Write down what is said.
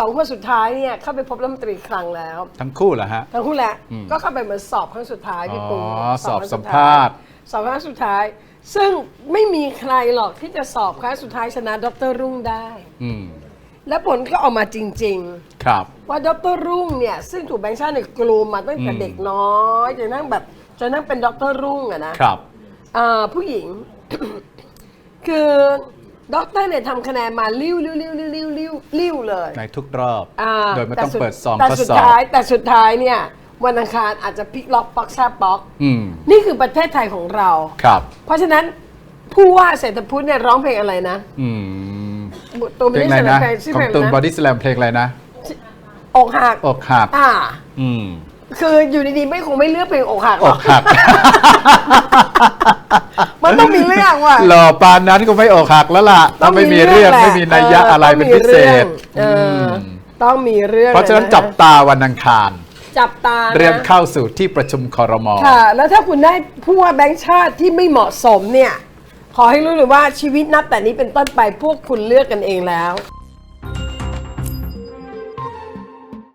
สองคนสุดท้ายเนี่ยเข้าไปพบรัฐมนตรีคลังแล้ว ทั้งคู่เหรอฮะ ทั้งคู่แหละ อืม ก็เข้าไปเหมือนสอบครั้งสุดท้ายพี่ปูอ๋อ สอบครั้งสัดมท้ยภาษณ์สอบครั้งสุดท้าย ซึ่งไม่มีใครหรอกที่จะสอบครั้งสุดท้ายชนะดรรุ่งได้ อืมและผลก็ออกมาจริง ครับ ๆ ว่าดรรุ่งเนี่ยซึ่งถูกแบงค์ชาติเนี่ยกลูมมาตั้งแต่อืม เด็กน้อยจนนั่งแบบจนนั่งเป็นดรรุ่งอะนะ ครับอ่าผู้หญิง คือด็อกเตอร์เนี่ยทำคะแนนมา ลิ้วลิ้วลิ้วลิ้วลิ้วลิ้วลิ้ว เลยในทุกรอบ อ่าโดยไม่ต้องสุเปิดซองแต่ข้อสุดสอบท้ายแต่สุดท้ายเนี่ยวันอังคารอาจจะพลิกล็อกป๊อกแซบป๊อก อืมนี่คือประเทศไทยของเรา ครับ เพราะฉะนั้นผู้ว่าเศรษฐพุทธเนี่ยร้องเพลงอะไรนะอืมตัวเพไม่ลงได้อะไรเสนอนะเพลงชื่อขอเพงลงตูนนะบอดี้สแลมเพลงอะไรนะอกหักอกหักอ่า อืม คืออยู่ดีๆไม่คงไม่เลือกเพลงอกหักหอรอกกหักมันต้องมีเรื่องว่ะหล่อปานนั้นก็ไม่อกหักแล้วล่ะถ้าไม่มีเรื่องแหละไม่มีนัยยะอะไรเป็นพิเศษเออมต้องมีเรื่อง เพราะฉะนั้นลยจับตาวันอังคารจับตานะเตรียมเข้าสู่ที่ประชุมคอรมอค่ะ แล้วถ้าคุณได้ผู้ว่าแบงค์ชาติที่ไม่เหมาะสมเนี่ย ขอให้รู้เลยว่าชีวิตนับแต่นี้เป็นต้นไปพวกคุณเลือกกันเองแล้ว